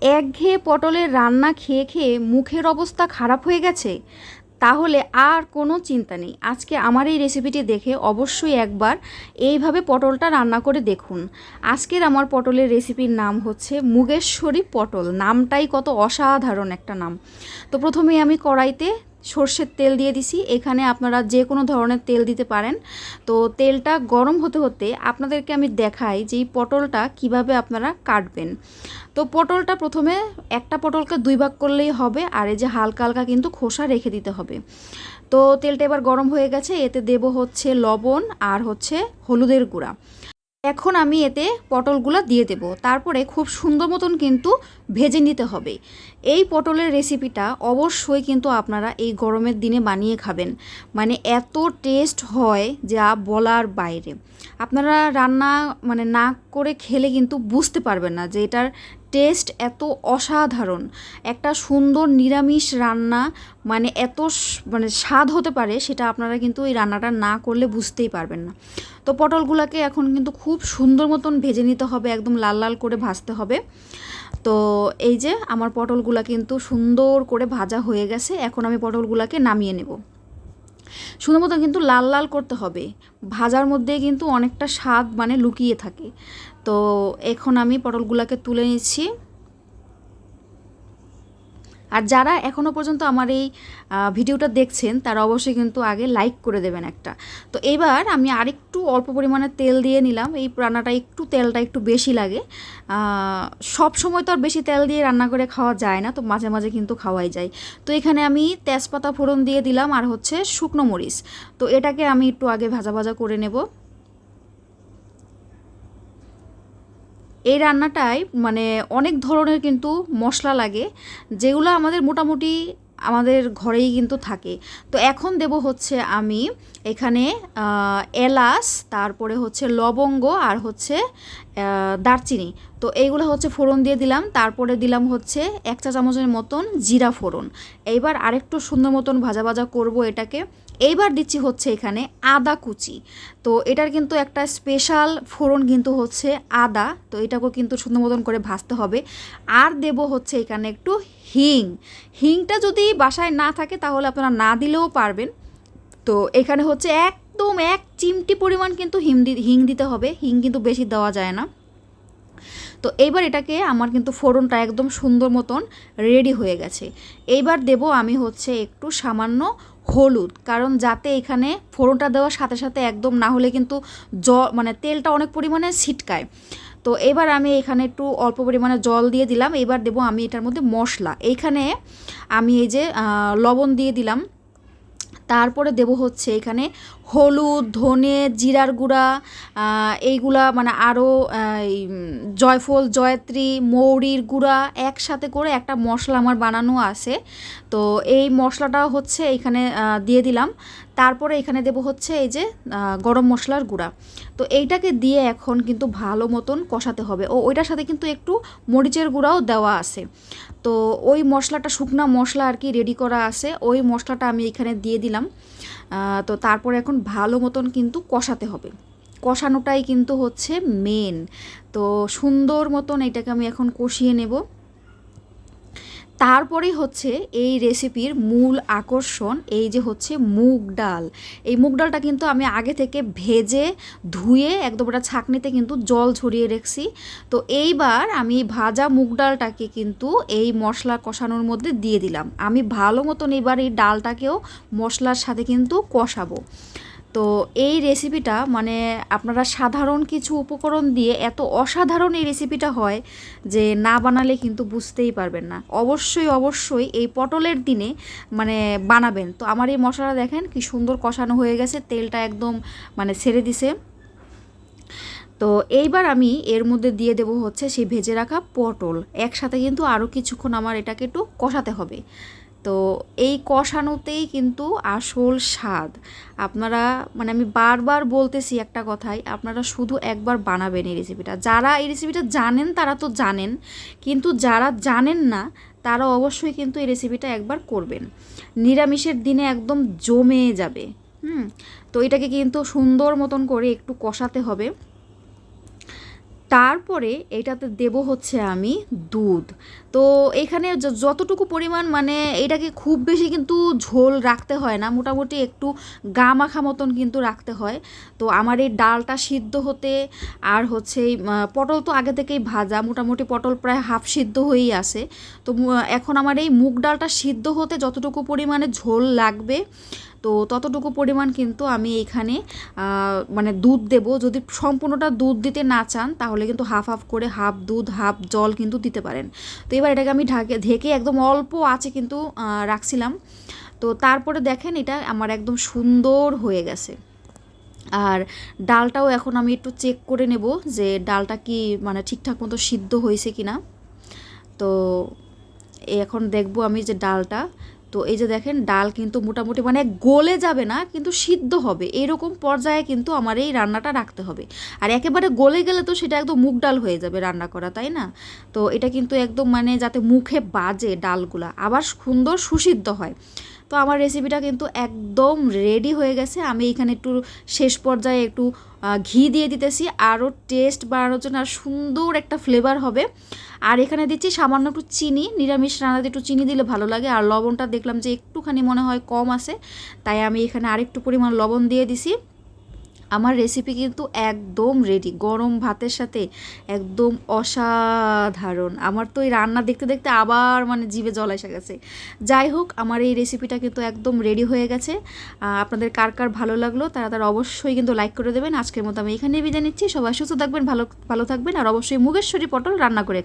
একঘেয়ে পটলের রান্না খেয়ে খেয়ে মুখের অবস্থা খারাপ হয়ে গেছে? তাহলে আর কোনো চিন্তা নেই। আজকে আমার এই রেসিপিটি দেখে অবশ্যই একবার এইভাবে পটলটা রান্না করে দেখুন। আজকের আমার পটলের রেসিপির নাম হচ্ছে মুগেশ্বরী পটল। নামটাই কত অসাধারণ একটা নাম। তো প্রথমেই আমি কড়াইতে সর্ষের তেল দিয়ে দিছি। এখানে আপনারা যে কোনো ধরনের তেল দিতে পারেন। তো তেলটা গরম হতে হতে আপনাদেরকে আমি দেখাই যে এই পটলটা কীভাবে আপনারা কাটবেন। তো পটলটা প্রথমে একটা পটলকে দুই ভাগ করলেই হবে আর এই যে হালকা হালকা কিন্তু খোসা রেখে দিতে হবে। তো তেলটা এবার গরম হয়ে গেছে। এতে দেব হচ্ছে লবণ আর হচ্ছে হলুদের গুঁড়া। এখন আমি এতে পটলগুলো দিয়ে দেব। তারপরে খুব সুন্দর মতন কিন্তু ভেজে নিতে হবে। এই পটলের রেসিপিটা অবশ্যই কিন্তু আপনারা এই গরমের দিনে বানিয়ে খাবেন। মানে এত টেস্ট হয় যা বলার বাইরে। আপনারা রান্না মানে না করে খেলে কিন্তু বুঝতে পারবেন না যে এটার টেস্ট এত অসাধারণ। একটা সুন্দর নিরামিষ রান্না মানে এত মানে স্বাদ হতে পারে সেটা আপনারা কিন্তু এই রান্নাটা না করলে বুঝতেই পারবেন না। তো পটলগুলোকে এখন কিন্তু খুব সুন্দর মতন ভেজে নিতে হবে, একদম লাল লাল করে ভাজতে হবে। তো এই যে আমার পটলগুলো কিন্তু সুন্দর করে ভাজা হয়ে গেছে, এখন আমি পটলগুলোকে নামিয়ে নেব। সুন্দর মতো কিন্তু লাল লাল করতে হবে। ভাজার মধ্যে কিন্তু অনেকটা স্বাদ মানে লুকিয়ে থাকে। তো এখন আমি পটলগুলোকে তুলে নিচ্ছি। আর যারা এখনও পর্যন্ত আমার এই ভিডিওটা দেখছেন, তারা অবশ্যই কিন্তু আগে লাইক করে দেবেন একটা। তো এবার আমি আরেকটু অল্প পরিমাণে তেল দিয়ে নিলাম। এই রান্নাটা একটু তেলটা একটু বেশি লাগে। সব সময় তো আর বেশি তেল দিয়ে রান্না করে খাওয়া যায় না, তো মাঝে মাঝে কিন্তু খাওয়াই যায়। তো এখানে আমি তেজপাতা ফোড়ন দিয়ে দিলাম, আর হচ্ছে শুকনো মরিচ। তো এটাকে আমি একটু আগে ভাজা ভাজা করে নেব। এই রান্নাটায় মানে অনেক ধরনের কিন্তু মশলা লাগে, যেগুলো আমাদের মোটামুটি আমাদের ঘরেই কিন্তু থাকে। তো এখন দেব হচ্ছে আমি এখানে এলাচ, তারপরে হচ্ছে লবঙ্গ আর হচ্ছে দারচিনি। তো এইগুলো হচ্ছে ফোড়ন দিয়ে দিলাম, তারপরে দিলাম হচ্ছে এক চা চামচের মতন জিরা ফোড়ন। এইবার আরেকটু সুন্দর মতন ভাজা ভাজা করব এটাকে। এইবার দিচ্ছি হচ্ছে এখানে আদা কুচি। তো এটার কিন্তু একটা স্পেশাল ফোড়ন কিন্তু হচ্ছে আদা। তো এটাকেও কিন্তু সুন্দর মতন করে ভাজতে হবে। আর দেব হচ্ছে এখানে একটু হিং। হিংটা যদি বাসায় না থাকে তাহলে আপনারা না দিলেও পারবেন। তো এখানে হচ্ছে একদম এক চিমটি পরিমাণ কিন্তু হিম হিং দিতে হবে। হিং কিন্তু বেশি দেওয়া যায় না। তো এইবার এটাকে আমার কিন্তু ফোড়নটা একদম সুন্দর মতন রেডি হয়ে গেছে। এইবার দেব আমি হচ্ছে একটু সামান্য হলুদ। কারণ যাতে এখানে ফোড়নটা দেওয়ার সাথে সাথে একদম না হলে কিন্তু জ মানে তেলটা অনেক পরিমাণে ছিটকায়। তো এবার আমি এখানে একটু অল্প পরিমাণে জল দিয়ে দিলাম। এবার দেবো আমি এটার মধ্যে মশলা। এইখানে আমি এই যে লবণ দিয়ে দিলাম। তারপরে দেব হচ্ছে এখানে হলুদ, ধনে, জিরার গুঁড়া এইগুলা মানে আরও জয়ফল, জয়ত্রী, মৌরির গুঁড়া একসাথে করে একটা মশলা আমার বানানো আছে। তো এই মশলাটা হচ্ছে এখানে দিয়ে দিলাম। তারপরে এখানে দেব হচ্ছে এই যে গরম মশলার গুঁড়া। তো এইটাকে দিয়ে এখন কিন্তু ভালো মতন কষাতে হবে। ও, ওইটার সাথে কিন্তু একটু মরিচের গুঁড়াও দেওয়া আছে। তো ওই মশলাটা, শুকনা মশলা আর কি রেডি করা আছে, ওই মশলাটা আমি এখানে দিয়ে দিলাম। তো তারপরে এখন ভালো মতন কিন্তু কষাতে হবে। কষানোটাই কিন্তু হচ্ছে মেন তো সুন্দর মতন এটাকে আমি এখন কষিয়ে নেব। তারপরেই হচ্ছে এই রেসিপির মূল আকর্ষণ, এই যে হচ্ছে মুগ ডাল। এই মুগ ডালটা কিন্তু আমি আগে থেকে ভেজে, ধুয়ে একদম ওটা ছাঁকনিতে কিন্তু জল ছড়িয়ে রেখেছি। তো এইবার আমি ভাজা মুগ ডালটাকে কিন্তু এই মশলা কষানোর মধ্যে দিয়ে দিলাম। আমি ভালো মতন এবার এই ডালটাকেও মশলার সাথে কিন্তু কষাবো। তো এই রেসিপিটা মানে আপনারা সাধারণ কিছু উপকরণ দিয়ে এত অসাধারণ এই রেসিপিটা হয় যে না বানালে কিন্তু বুঝতেই পারবেন না। অবশ্যই অবশ্যই এই পটলের দিনে মানে বানাবেন। তো আমার এই মশলাটা দেখেন কি সুন্দর কষানো হয়ে গেছে, তেলটা একদম মানে ছেড়ে দিছে। তো এইবার আমি এর মধ্যে দিয়ে দেব হচ্ছে সেই ভেজে রাখা পটল। একসাথে কিন্তু আরও কিছুক্ষণ আমার এটাকে একটু কষাতে হবে। তো এই কষানোতেই কিন্তু আসল স্বাদ। আপনারা মানে আমি বারবার বলতেছি একটা কথাই, আপনারা শুধু একবার বানাবেন এই রেসিপিটা যারা এই রেসিপিটা জানেন, তারা তো জানেন, কিন্তু যারা জানেন না, তারা অবশ্যই কিন্তু এই রেসিপিটা একবার করবেন। নিরামিষের দিনে একদম জমে যাবে, হুম? তো এটাকে কিন্তু সুন্দর মতন করে একটু কষাতে হবে। তারপরে এটাতে দেব হচ্ছে আমি দুধ। তো এখানে যতটুকু পরিমাণ মানে এটাকে খুব বেশি কিন্তু ঝোল রাখতে হয় না, মোটামুটি একটু গা মাখা মতন কিন্তু রাখতে হয়। তো আমার এই ডালটা সিদ্ধ হতে আর হচ্ছে পটল তো আগে থেকেই ভাজা, মোটামুটি পটল প্রায় হাফ সিদ্ধ হয়েই আছে। তো এখন আমার এই মুগ ডালটা সিদ্ধ হতে যতটুকু পরিমাণে ঝোল লাগবে তো ততটুকু পরিমাণ কিন্তু আমি এখানে মানে দুধ দেব। যদি সম্পূর্ণটা দুধ দিতে না চান, তাহলে কিন্তু হাফ হাফ করে হাফ দুধ, হাফ জল কিন্তু দিতে পারেন। তো এবার এটাকে আমি ঢাকে, ঢেকে একদম অল্প আছে কিন্তু রাখছিলাম। তো তারপরে দেখেন এটা আমার একদম সুন্দর হয়ে গেছে। আর ডালটাও এখন আমি একটু চেক করে নেব যে ডালটা কি মানে ঠিকঠাক মতো সিদ্ধ হয়েছে কি না তো এখন দেখব আমি যে ডালটা তো এই যে দেখেন, ডাল কিন্তু মোটামুটি মানে গলে যাবে না, কিন্তু সিদ্ধ হবে। এরকম পর্যায়ে কিন্তু আমার এই রান্নাটা রাখতে হবে। আর একেবারে গলে গেলে তো সেটা একদম মুখ ডাল হয়ে যাবে রান্না করা, তাই না? তো এটা কিন্তু একদম মানে যাতে মুখে বাজে ডালগুলা। আবার সুন্দর সুসিদ্ধ হয়। তো আমার রেসিপিটা কিন্তু একদম রেডি হয়ে গেছে। আমি এখানে একটু শেষ পর্যায়ে একটু ঘি দিয়ে দিতেছি। আরও টেস্ট বাড়ানোর জন্য আর সুন্দর একটা ফ্লেভার হবে। আর এখানে দিচ্ছি সামান্য একটু চিনি, নিরামিষ রান্নাতে একটু চিনি দিলে ভালো লাগে। আর লবণটা দেখলাম যে একটুখানি মনে হয় কম আছে, তাই আমি এখানে আরেকটু পরিমাণ লবণ দিয়ে দিছি। আমার রেসিপি কিন্তু একদম রেডি গরম ভাতের সাথে একদম অসাধারণ। আমার তো এই রান্না দেখতে দেখতে আবার মানে জিভে জল এসে গেছে। যাই হোক, আমার এই রেসিপিটা কিন্তু একদম রেডি হয়ে গেছে। আপনাদের কার কার ভালো লাগল তারা তারা অবশ্যই কিন্তু লাইক করে দেবেন। আজকের মতো আমি এখানেই বিদায় নিচ্ছি। সবাই সুস্থ থাকবেন, ভালো ভালো থাকবেন। আর অবশ্যই মুগেশ্বরী পটল রান্না করে